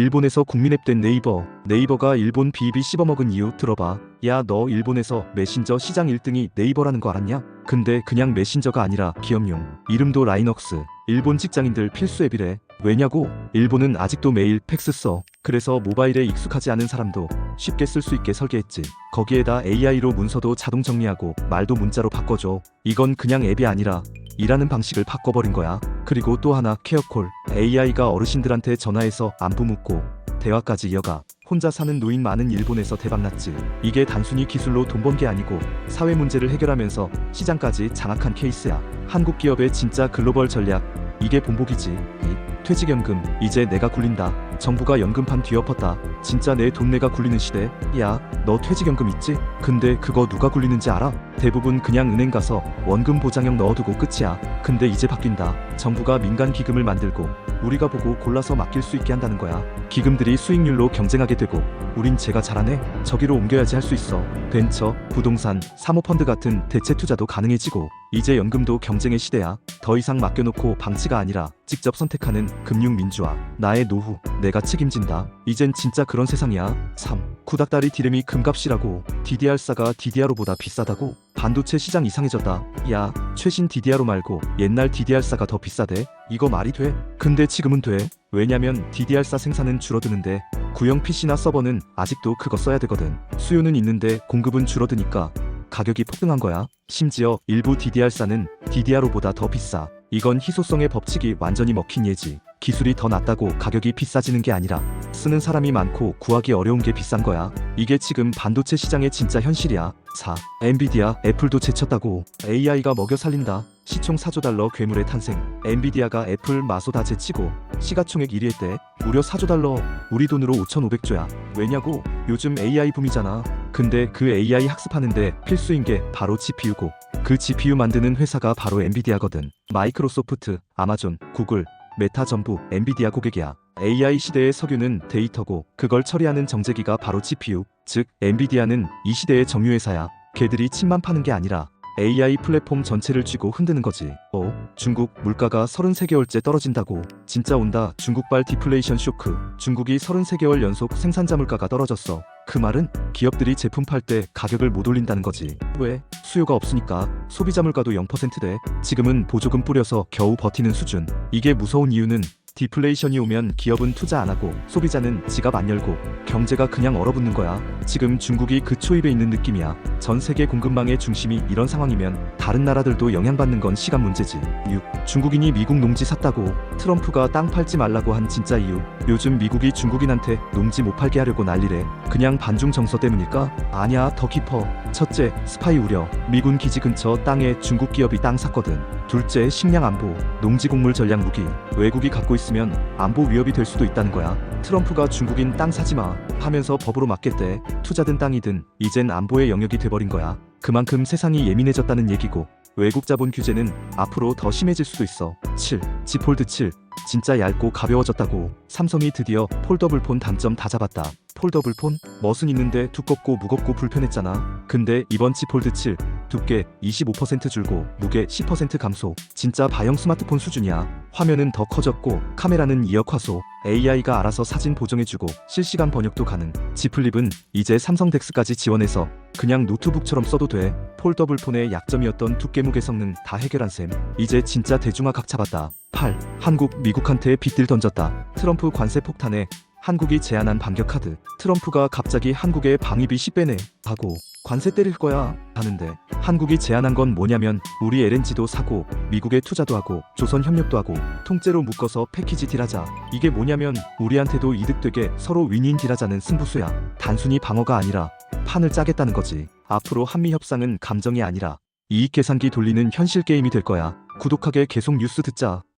일본에서 국민앱 된 네이버. 네이버가 일본 비비 씹어먹은 이유 들어봐. 야, 너 일본에서 메신저 시장 1등이 네이버라는 거 알았냐? 근데 그냥 메신저가 아니라 기업용. 이름도 라이넉스. 일본 직장인들 필수 앱이래. 왜냐고? 일본은 아직도 매일 팩스 써. 그래서 모바일에 익숙하지 않은 사람도 쉽게 쓸 수 있게 설계했지. 거기에다 AI로 문서도 자동 정리하고 말도 문자로 바꿔줘. 이건 그냥 앱이 아니라 일하는 방식을 바꿔버린 거야. 그리고 또 하나 케어콜. AI가 어르신들한테 전화해서 안부 묻고 대화까지 이어가. 혼자 사는 노인 많은 일본에서 대박났지. 이게 단순히 기술로 돈 번 게 아니고 사회 문제를 해결하면서 시장까지 장악한 케이스야. 한국 기업의 진짜 글로벌 전략. 이게 본보기지. 이 퇴직연금 이제 내가 굴린다. 정부가 연금판 뒤엎었다. 진짜 내 돈 내가 굴리는 시대. 야, 너 퇴직연금 있지? 근데 그거 누가 굴리는지 알아? 대부분 그냥 은행 가서 원금 보장형 넣어두고 끝이야. 근데 이제 바뀐다. 정부가 민간 기금을 만들고 우리가 보고 골라서 맡길 수 있게 한다는 거야. 기금들이 수익률로 경쟁하게 되고 우린 제가 잘하네. 저기로 옮겨야지 할 수 있어. 벤처, 부동산, 사모펀드 같은 대체 투자도 가능해지고 이제 연금도 경쟁의 시대야. 더 이상 맡겨놓고 방치가 아니라 직접 선택하는 금융 민주화. 나의 노후, 내가 책임진다. 이젠 진짜 그런 세상이야. 3. 구닥다리 디램이 금값이라고. DDR4가 DDR5보다 비싸다고? 반도체 시장 이상해졌다. 야, 최신 DDR5 말고 옛날 DDR4가 더 비싸대? 이거 말이 돼? 근데 지금은 돼. 왜냐면 DDR4 생산은 줄어드는데 구형 PC나 서버는 아직도 그거 써야 되거든. 수요는 있는데 공급은 줄어드니까 가격이 폭등한 거야. 심지어 일부 DDR4는 DDR5보다 더 비싸. 이건 희소성의 법칙이 완전히 먹힌 예지. 기술이 더 낫다고 가격이 비싸지는 게 아니라 쓰는 사람이 많고 구하기 어려운 게 비싼 거야. 이게 지금 반도체 시장의 진짜 현실이야. 4. 엔비디아, 애플도 제쳤다고. AI가 먹여 살린다. 시총 4조 달러 괴물의 탄생. 엔비디아가 애플 마소 다 제치고 시가총액 1위 했대. 무려 4조 달러. 우리 돈으로 5,500조야. 왜냐고? 요즘 AI 붐이잖아. 근데 그 AI 학습하는데 필수인 게 바로 GPU고 그 GPU 만드는 회사가 바로 엔비디아거든. 마이크로소프트, 아마존, 구글, 메타 전부 엔비디아 고객이야. AI 시대의 석유는 데이터고 그걸 처리하는 정제기가 바로 GPU. 즉 엔비디아는 이 시대의 정유회사야. 걔들이 침만 파는 게 아니라 AI 플랫폼 전체를 쥐고 흔드는 거지. 어? 중국 물가가 33개월째 떨어진다고. 진짜 온다. 중국발 디플레이션 쇼크. 중국이 33개월 연속 생산자 물가가 떨어졌어. 그 말은 기업들이 제품 팔 때 가격을 못 올린다는 거지. 왜? 수요가 없으니까 소비자 물가도 0%대. 지금은 보조금 뿌려서 겨우 버티는 수준. 이게 무서운 이유는 디플레이션이 오면 기업은 투자 안 하고 소비자는 지갑 안 열고 경제가 그냥 얼어붙는 거야. 지금 중국이 그 초입에 있는 느낌이야. 전 세계 공급망의 중심이 이런 상황이면 다른 나라들도 영향받는 건 시간 문제지. 6. 중국인이 미국 농지 샀다고 트럼프가 땅 팔지 말라고 한 진짜 이유. 요즘 미국이 중국인한테 농지 못 팔게 하려고 난리래. 그냥 반중 정서 때문일까? 아니야, 더 깊어. 첫째, 스파이 우려. 미군 기지 근처 땅에 중국 기업이 땅 샀거든. 둘째, 식량 안보. 농지 곡물 전략 무기. 외국이 갖고 있 으면 안보 위협이 될 수도 있다는 거야. 트럼프가 중국인 땅 사지 마 하면서 법으로 막겠대. 투자든 땅이든 이젠 안보의 영역이 돼버린 거야. 그만큼 세상이 예민해졌다는 얘기고 외국 자본 규제는 앞으로 더 심해질 수도 있어. 7. Z 폴드 7. 진짜 얇고 가벼워졌다고. 삼성이 드디어 폴더블 폰 단점 다 잡았다. 폴더블 폰? 멋은 있는데 두껍고 무겁고 불편했잖아. 근데 이번 Z 폴드 7 두께 25% 줄고 무게 10% 감소. 진짜 바형 스마트폰 수준이야. 화면은 더 커졌고 카메라는 2억 화소. AI가 알아서 사진 보정해주고 실시간 번역도 가능. Z 플립은 이제 삼성 덱스까지 지원해서 그냥 노트북처럼 써도 돼. 폴더블 폰의 약점이었던 두께 무게 성능 다 해결한 셈. 이제 진짜 대중화 각 잡았다. 8. 한국 미국한테 빚들 던졌다. 트럼프 관세 폭탄에 한국이 제안한 반격 카드. 트럼프가 갑자기 한국에 방위비 10배네 하고 관세 때릴 거야 하는데 한국이 제안한 건 뭐냐면 우리 LNG도 사고 미국에 투자도 하고 조선 협력도 하고 통째로 묶어서 패키지 딜하자. 이게 뭐냐면 우리한테도 이득되게 서로 윈윈 딜하자는 승부수야. 단순히 방어가 아니라 판을 짜겠다는 거지. 앞으로 한미 협상은 감정이 아니라 이익 계산기 돌리는 현실 게임이 될 거야. 구독하게 계속 뉴스 듣자.